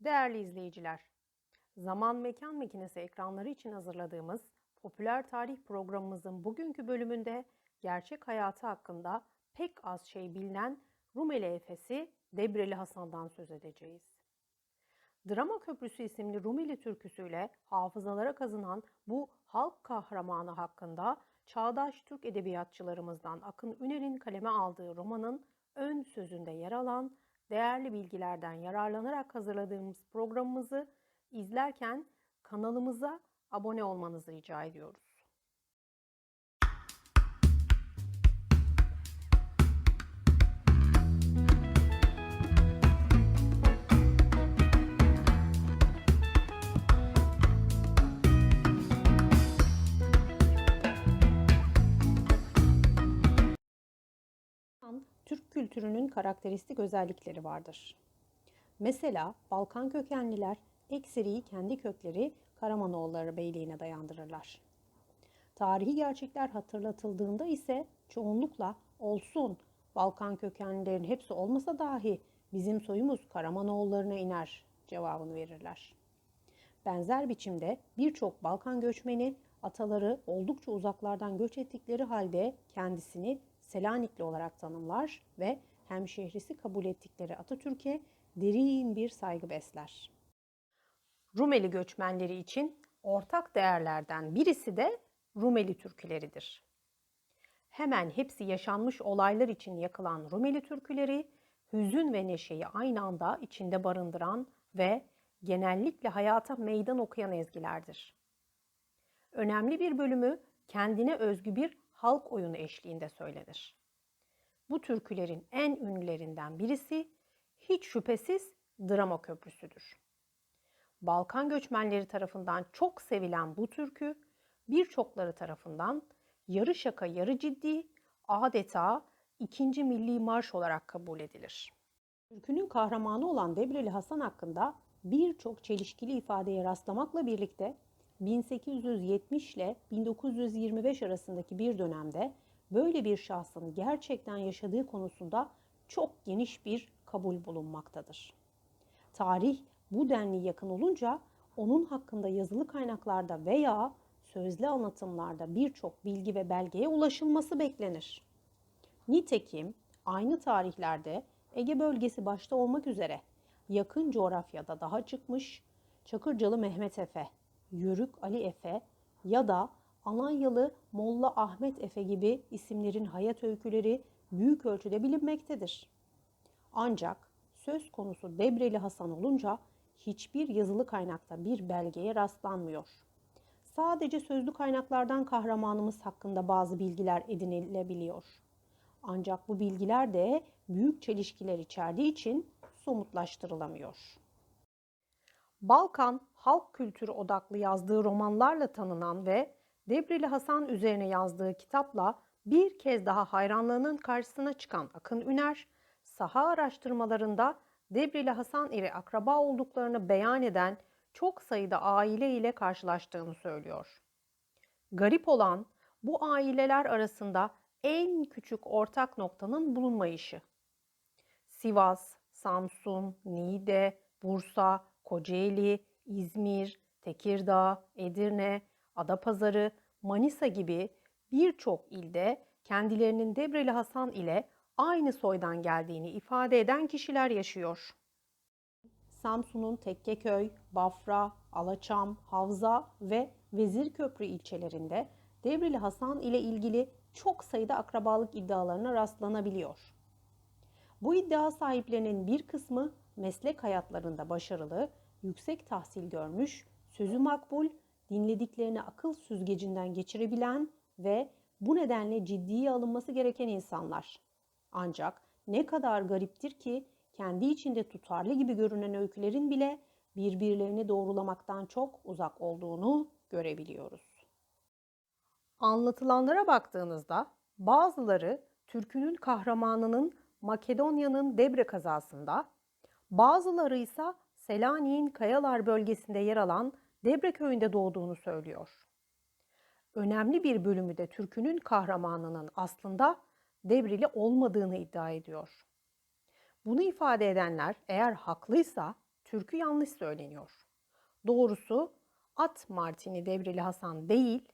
Değerli izleyiciler, Zaman Mekan Makinesi ekranları için hazırladığımız popüler tarih programımızın bugünkü bölümünde gerçek hayatı hakkında pek az şey bilinen Rumeli Efesi Debreli Hasan'dan söz edeceğiz. Drama Köprüsü isimli Rumeli türküsüyle hafızalara kazınan bu halk kahramanı hakkında çağdaş Türk edebiyatçılarımızdan Akın Üner'in kaleme aldığı romanın ön sözünde yer alan değerli bilgilerden yararlanarak hazırladığımız programımızı izlerken kanalımıza abone olmanızı rica ediyoruz. Türk kültürünün karakteristik özellikleri vardır. Mesela Balkan kökenliler ekseriyi kendi kökleri Karamanoğulları Beyliği'ne dayandırırlar. Tarihi gerçekler hatırlatıldığında ise çoğunlukla olsun Balkan kökenlilerin hepsi olmasa dahi bizim soyumuz Karamanoğullarına iner cevabını verirler. Benzer biçimde birçok Balkan göçmeni ataları oldukça uzaklardan göç ettikleri halde kendisini Selanikli olarak tanımlar ve hemşehrisi kabul ettikleri Atatürk'e derin bir saygı besler. Rumeli göçmenleri için ortak değerlerden birisi de Rumeli türküleridir. Hemen hepsi yaşanmış olaylar için yakılan Rumeli türküleri, hüzün ve neşeyi aynı anda içinde barındıran ve genellikle hayata meydan okuyan ezgilerdir. Önemli bir bölümü kendine özgü bir halk oyunu eşliğinde söylenir. Bu türkülerin en ünlülerinden birisi hiç şüphesiz Drama Köprüsü'dür. Balkan göçmenleri tarafından çok sevilen bu türkü birçokları tarafından yarı şaka yarı ciddi adeta ikinci milli marş olarak kabul edilir. Türkünün kahramanı olan Debreli Hasan hakkında birçok çelişkili ifadeye rastlamakla birlikte 1870 ile 1925 arasındaki bir dönemde böyle bir şahsın gerçekten yaşadığı konusunda çok geniş bir kabul bulunmaktadır. Tarih bu denli yakın olunca onun hakkında yazılı kaynaklarda veya sözlü anlatımlarda birçok bilgi ve belgeye ulaşılması beklenir. Nitekim aynı tarihlerde Ege bölgesi başta olmak üzere yakın coğrafyada daha çıkmış Çakırcalı Mehmet Efe, Yörük Ali Efe ya da Alanyalı Molla Ahmet Efe gibi isimlerin hayat öyküleri büyük ölçüde bilinmektedir. Ancak söz konusu Debreli Hasan olunca hiçbir yazılı kaynakta bir belgeye rastlanmıyor. Sadece sözlü kaynaklardan kahramanımız hakkında bazı bilgiler edinilebiliyor. Ancak bu bilgiler de büyük çelişkiler içerdiği için somutlaştırılamıyor. Balkan halk kültürü odaklı yazdığı romanlarla tanınan ve Debreli Hasan üzerine yazdığı kitapla bir kez daha hayranlığının karşısına çıkan Akın Üner, saha araştırmalarında Debreli Hasan ile akraba olduklarını beyan eden çok sayıda aile ile karşılaştığını söylüyor. Garip olan bu aileler arasında en küçük ortak noktanın bulunmayışı. Sivas, Samsun, Niğde, Bursa, Kocaeli, İzmir, Tekirdağ, Edirne, Adapazarı, Manisa gibi birçok ilde kendilerinin Debreli Hasan ile aynı soydan geldiğini ifade eden kişiler yaşıyor. Samsun'un Tekkeköy, Bafra, Alaçam, Havza ve Vezirköprü ilçelerinde Devrili Hasan ile ilgili çok sayıda akrabalık iddialarına rastlanabiliyor. Bu iddia sahiplerinin bir kısmı meslek hayatlarında başarılı, yüksek tahsil görmüş, sözü makbul, dinlediklerini akıl süzgecinden geçirebilen ve bu nedenle ciddiye alınması gereken insanlar. Ancak ne kadar gariptir ki kendi içinde tutarlı gibi görünen öykülerin bile birbirlerini doğrulamaktan çok uzak olduğunu görebiliyoruz. Anlatılanlara baktığınızda bazıları türkünün kahramanının Makedonya'nın Debre kazasında, bazıları ise Selanik'in Kayalar bölgesinde yer alan Debre köyünde doğduğunu söylüyor. Önemli bir bölümü de türkünün kahramanının aslında Debrili olmadığını iddia ediyor. Bunu ifade edenler eğer haklıysa türkü yanlış söyleniyor. Doğrusu At Martini Debreli Hasan değil,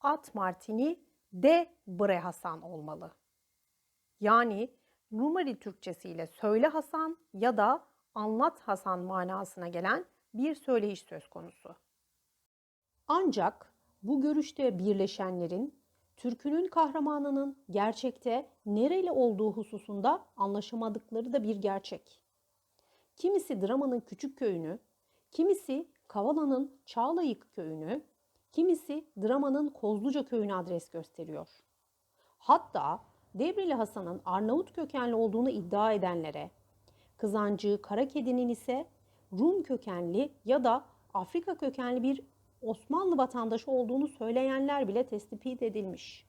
At Martini de Bre Hasan olmalı. Yani Rumeli Türkçesiyle söyle Hasan ya da anlat Hasan manasına gelen bir söyleyiş söz konusu. Ancak bu görüşte birleşenlerin türkünün kahramanının gerçekte nereli olduğu hususunda anlaşamadıkları da bir gerçek. Kimisi dramanın küçük köyünü, kimisi Kavala'nın Çağlayık köyünü, kimisi dramanın Kozluca köyünü adres gösteriyor. Hatta Devrili Hasan'ın Arnavut kökenli olduğunu iddia edenlere, Kızancı Karakedinin ise Rum kökenli ya da Afrika kökenli bir Osmanlı vatandaşı olduğunu söyleyenler bile tespit edilmiş.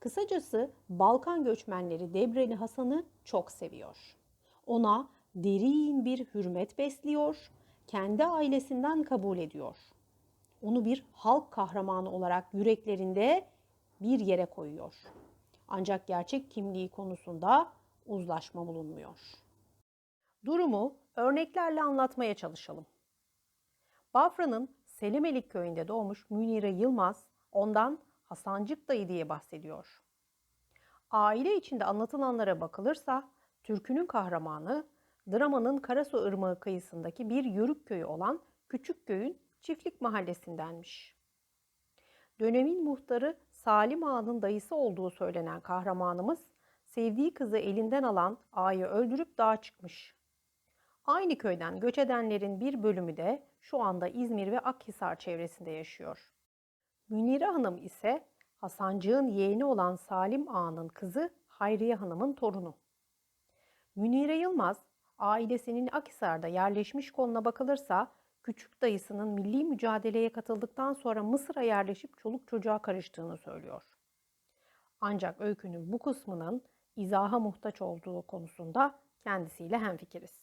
Kısacası Balkan göçmenleri Debreli Hasan'ı çok seviyor. Ona derin bir hürmet besliyor, kendi ailesinden kabul ediyor. Onu bir halk kahramanı olarak yüreklerinde bir yere koyuyor. Ancak gerçek kimliği konusunda uzlaşma bulunmuyor. Durumu örneklerle anlatmaya çalışalım. Bafra'nın Selimelik köyünde doğmuş Münire Yılmaz ondan Hasancık dayı diye bahsediyor. Aile içinde anlatılanlara bakılırsa türkünün kahramanı dramanın Karasu Irmağı kıyısındaki bir yörük köyü olan Küçük Köyün çiftlik mahallesindenmiş. Dönemin muhtarı Salim Ağa'nın dayısı olduğu söylenen kahramanımız sevdiği kızı elinden alan ağayı öldürüp dağa çıkmış. Aynı köyden göç edenlerin bir bölümü de şu anda İzmir ve Akhisar çevresinde yaşıyor. Münire Hanım ise Hasancık'ın yeğeni olan Salim Ağa'nın kızı Hayriye Hanım'ın torunu. Münire Yılmaz, ailesinin Akhisar'da yerleşmiş konuna bakılırsa küçük dayısının milli mücadeleye katıldıktan sonra Mısır'a yerleşip çoluk çocuğa karıştığını söylüyor. Ancak öykünün bu kısmının izaha muhtaç olduğu konusunda kendisiyle hemfikiriz.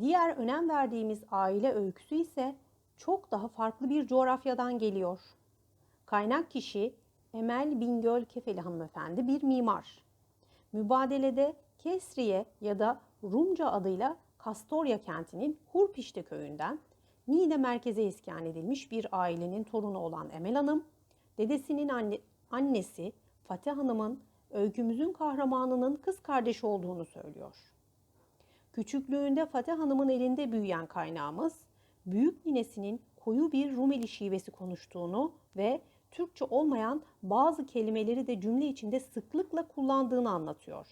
Diğer önem verdiğimiz aile öyküsü ise çok daha farklı bir coğrafyadan geliyor. Kaynak kişi Emel Bingöl Kefeli hanımefendi bir mimar. Mübadelede Kesriye ya da Rumca adıyla Kastorya kentinin Hurpişte köyünden Niğde merkeze iskan edilmiş bir ailenin torunu olan Emel Hanım, dedesinin anne, annesi Fatih Hanım'ın öykümüzün kahramanının kız kardeşi olduğunu söylüyor. Küçüklüğünde Fatih Hanım'ın elinde büyüyen kaynağımız, büyük ninesinin koyu bir Rumeli şivesi konuştuğunu ve Türkçe olmayan bazı kelimeleri de cümle içinde sıklıkla kullandığını anlatıyor.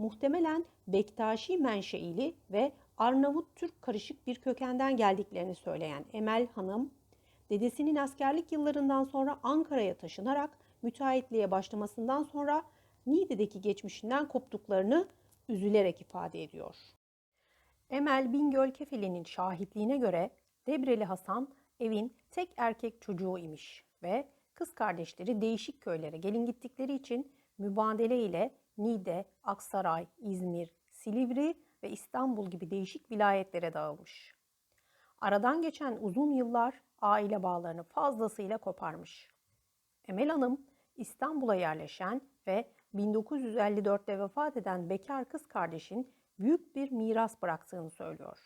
Muhtemelen Bektaşi menşeili ve Arnavut Türk karışık bir kökenden geldiklerini söyleyen Emel Hanım, dedesinin askerlik yıllarından sonra Ankara'ya taşınarak müteahhitliğe başlamasından sonra Niğde'deki geçmişinden koptuklarını üzülerek ifade ediyor. Emel Bingöl Kefeli'nin şahitliğine göre Debreli Hasan evin tek erkek çocuğu imiş ve kız kardeşleri değişik köylere gelin gittikleri için mübadele ile Niğde, Aksaray, İzmir, Silivri ve İstanbul gibi değişik vilayetlere dağılmış. Aradan geçen uzun yıllar aile bağlarını fazlasıyla koparmış. Emel Hanım İstanbul'a yerleşen ve 1954'te vefat eden bekar kız kardeşin büyük bir miras bıraktığını söylüyor.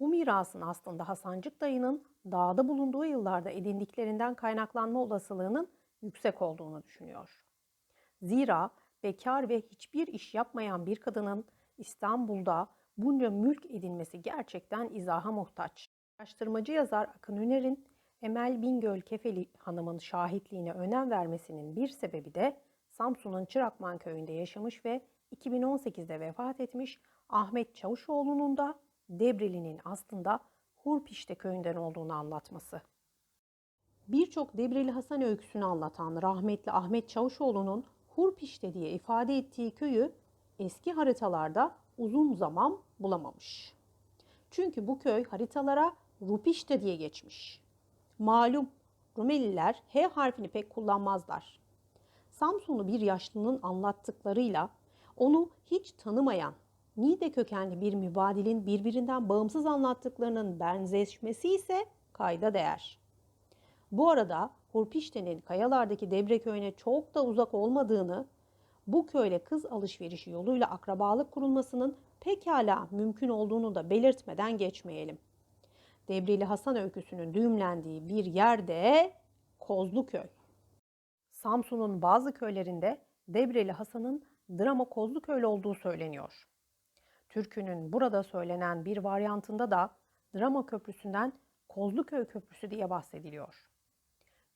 Bu mirasın aslında Hasancık dayının dağda bulunduğu yıllarda edindiklerinden kaynaklanma olasılığının yüksek olduğunu düşünüyor. Zira bekar ve hiçbir iş yapmayan bir kadının İstanbul'da bunca mülk edinmesi gerçekten izaha muhtaç. Araştırmacı yazar Akın Üner'in Emel Bingöl Kefeli Hanım'ın şahitliğine önem vermesinin bir sebebi de Samsun'un Çırakman köyünde yaşamış ve 2018'de vefat etmiş Ahmet Çavuşoğlu'nun da Debreli'nin aslında Hurpişte köyünden olduğunu anlatması. Birçok Debreli Hasan öyküsünü anlatan rahmetli Ahmet Çavuşoğlu'nun Hurpişte diye ifade ettiği köyü eski haritalarda uzun zaman bulamamış. Çünkü bu köy haritalara Rupişte diye geçmiş. Malum Rumeliler H harfini pek kullanmazlar. Samsunlu bir yaşlının anlattıklarıyla onu hiç tanımayan Niğde kökenli bir mübadilin birbirinden bağımsız anlattıklarının benzeşmesi ise kayda değer. Bu arada Hurpişte'nin kayalardaki Debre köyüne çok da uzak olmadığını, bu köyle kız alışverişi yoluyla akrabalık kurulmasının pekala mümkün olduğunu da belirtmeden geçmeyelim. Debrili Hasan öyküsünün düğümlendiği bir yerde Kozluköy. Samsun'un bazı köylerinde Debreli Hasan'ın drama Kozluköylü olduğu söyleniyor. Türkünün burada söylenen bir varyantında da drama köprüsünden Kozluköy Köprüsü diye bahsediliyor.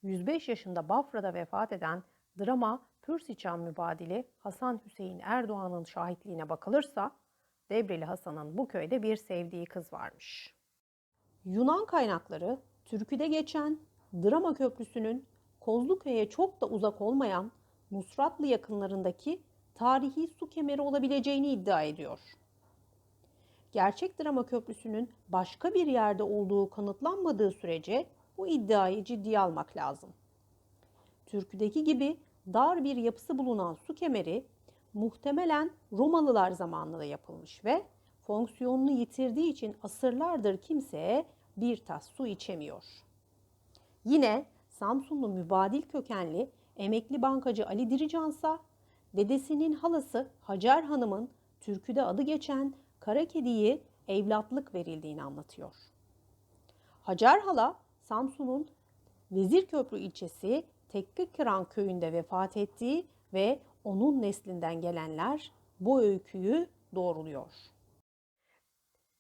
105 yaşında Bafra'da vefat eden drama Pürsiçan mübadili Hasan Hüseyin Erdoğan'ın şahitliğine bakılırsa Debreli Hasan'ın bu köyde bir sevdiği kız varmış. Yunan kaynakları türküde geçen drama köprüsünün Kozluköy'e çok da uzak olmayan Nusratlı yakınlarındaki tarihi su kemeri olabileceğini iddia ediyor. Gerçek drama köprüsünün başka bir yerde olduğu kanıtlanmadığı sürece bu iddiayı ciddiye almak lazım. Türküdeki gibi dar bir yapısı bulunan su kemeri muhtemelen Romalılar zamanında yapılmış ve fonksiyonunu yitirdiği için asırlardır kimseye bir tas su içemiyor. Yine Samsunlu mübadil kökenli emekli bankacı Ali Diricansa dedesinin halası Hacer Hanım'ın türküde adı geçen kara kediye evlatlık verildiğini anlatıyor. Hacer Hala Samsun'un Vezirköprü ilçesi Tekkekıran köyünde vefat ettiği ve onun neslinden gelenler bu öyküyü doğruluyor.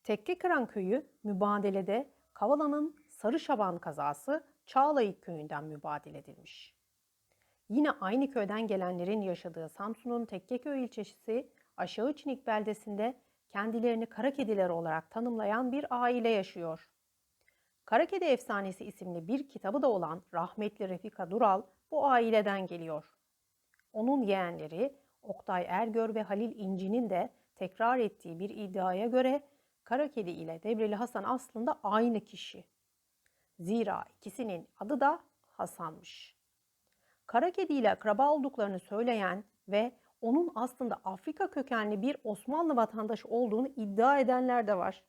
Tekkekıran köyü mübadelede Kavala'nın Sarı Şaban kazası Çağlayık köyünden mübadele edilmiş. Yine aynı köyden gelenlerin yaşadığı Samsun'un Tekkeköy ilçesi Aşağı Çinik beldesinde kendilerini kara kediler olarak tanımlayan bir aile yaşıyor. Kara Kedi Efsanesi isimli bir kitabı da olan rahmetli Refika Dural bu aileden geliyor. Onun yeğenleri Oktay Ergör ve Halil İnci'nin de tekrar ettiği bir iddiaya göre Kara Kedi ile Debreli Hasan aslında aynı kişi. Zira ikisinin adı da Hasan'mış. Kara Kedi ile akraba olduklarını söyleyen ve onun aslında Afrika kökenli bir Osmanlı vatandaşı olduğunu iddia edenler de var.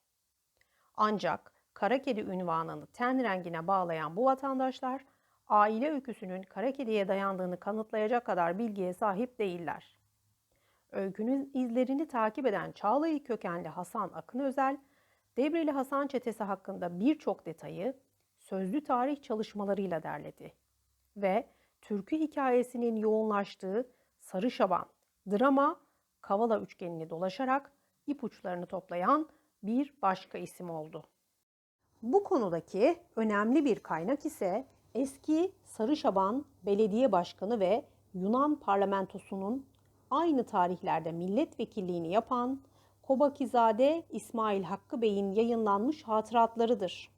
Ancak kara kedi ünvanını ten rengine bağlayan bu vatandaşlar aile öyküsünün kara kediye dayandığını kanıtlayacak kadar bilgiye sahip değiller. Öykünün izlerini takip eden Çağlayı kökenli Hasan Akın Özel, Debreli Hasan çetesi hakkında birçok detayı sözlü tarih çalışmalarıyla derledi ve türkü hikayesinin yoğunlaştığı Sarı Şaban, drama, Kavala üçgenini dolaşarak ipuçlarını toplayan bir başka isim oldu. Bu konudaki önemli bir kaynak ise eski Sarı Şaban Belediye Başkanı ve Yunan parlamentosunun aynı tarihlerde milletvekilliğini yapan Kobakizade İsmail Hakkı Bey'in yayınlanmış hatıratlarıdır.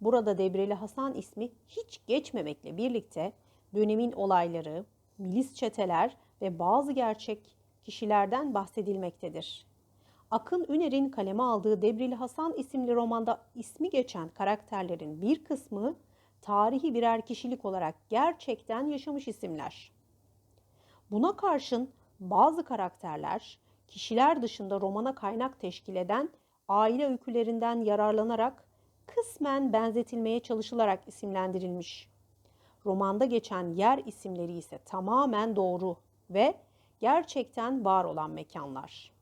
Burada Debreli Hasan ismi hiç geçmemekle birlikte dönemin olayları, milis çeteler ve bazı gerçek kişilerden bahsedilmektedir. Akın Üner'in kaleme aldığı Debrili Hasan isimli romanda ismi geçen karakterlerin bir kısmı tarihi birer kişilik olarak gerçekten yaşamış isimler. Buna karşın bazı karakterler kişiler dışında romana kaynak teşkil eden aile öykülerinden yararlanarak kısmen benzetilmeye çalışılarak isimlendirilmiş. Romanda geçen yer isimleri ise tamamen doğru ve gerçekten var olan mekanlar.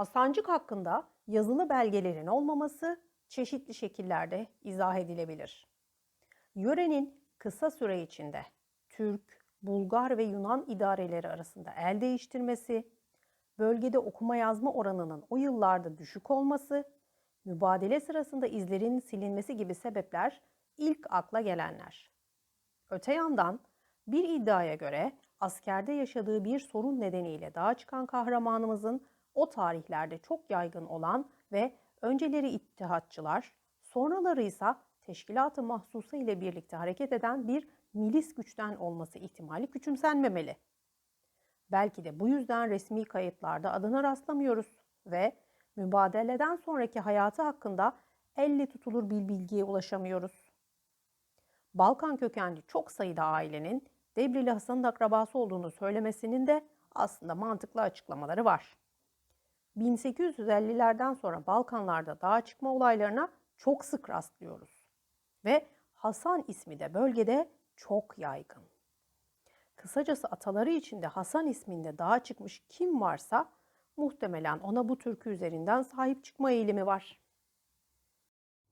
Hasancık hakkında yazılı belgelerin olmaması çeşitli şekillerde izah edilebilir. Yörenin kısa süre içinde Türk, Bulgar ve Yunan idareleri arasında el değiştirmesi, bölgede okuma yazma oranının o yıllarda düşük olması, mübadele sırasında izlerin silinmesi gibi sebepler ilk akla gelenler. Öte yandan bir iddiaya göre askerde yaşadığı bir sorun nedeniyle dağa çıkan kahramanımızın o tarihlerde çok yaygın olan ve önceleri ittihatçılar, sonraları ise teşkilat-ı mahsusa ile birlikte hareket eden bir milis güçten olması ihtimali küçümsenmemeli. Belki de bu yüzden resmi kayıtlarda adına rastlamıyoruz ve mübadeleden sonraki hayatı hakkında elle tutulur bir bilgiye ulaşamıyoruz. Balkan kökenli çok sayıda ailenin Debrili Hasan'ın akrabası olduğunu söylemesinin de aslında mantıklı açıklamaları var. 1850'lerden sonra Balkanlarda dağa çıkma olaylarına çok sık rastlıyoruz. Ve Hasan ismi de bölgede çok yaygın. Kısacası ataları içinde Hasan isminde dağa çıkmış kim varsa muhtemelen ona bu türkü üzerinden sahip çıkma eğilimi var.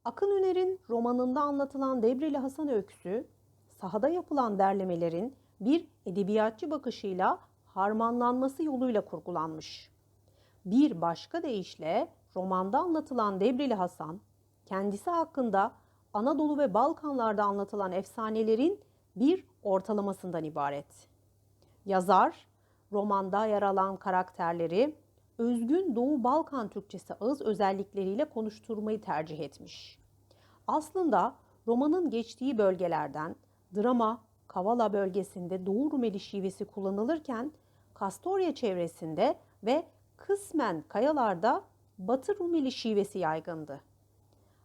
Akın Üner'in romanında anlatılan Debrili Hasan öyküsü, sahada yapılan derlemelerin bir edebiyatçı bakışıyla harmanlanması yoluyla kurgulanmış. Bir başka deyişle romanda anlatılan Debrili Hasan, kendisi hakkında Anadolu ve Balkanlarda anlatılan efsanelerin bir ortalamasından ibaret. Yazar, romanda yer alan karakterleri özgün Doğu Balkan Türkçesi ağız özellikleriyle konuşturmayı tercih etmiş. Aslında romanın geçtiği bölgelerden drama Kavala bölgesinde Doğu Rumeli şivesi kullanılırken Kastorya çevresinde ve kısmen kayalarda Batı Rumeli şivesi yaygındı.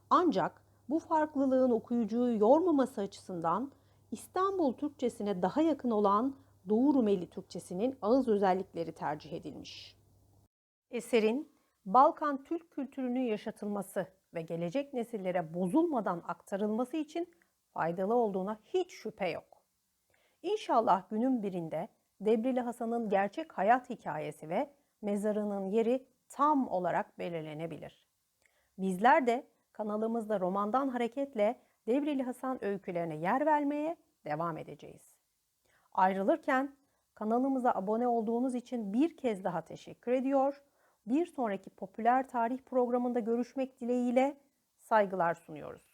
Ancak bu farklılığın okuyucuyu yormaması açısından İstanbul Türkçesine daha yakın olan Doğu Rumeli Türkçesinin ağız özellikleri tercih edilmiş. Eserin Balkan Türk kültürünün yaşatılması ve gelecek nesillere bozulmadan aktarılması için faydalı olduğuna hiç şüphe yok. İnşallah günün birinde Debrili Hasan'ın gerçek hayat hikayesi ve mezarının yeri tam olarak belirlenebilir. Bizler de kanalımızda romandan hareketle Devrili Hasan öykülerine yer vermeye devam edeceğiz. Ayrılırken kanalımıza abone olduğunuz için bir kez daha teşekkür ediyor. Bir sonraki popüler tarih programında görüşmek dileğiyle saygılar sunuyoruz.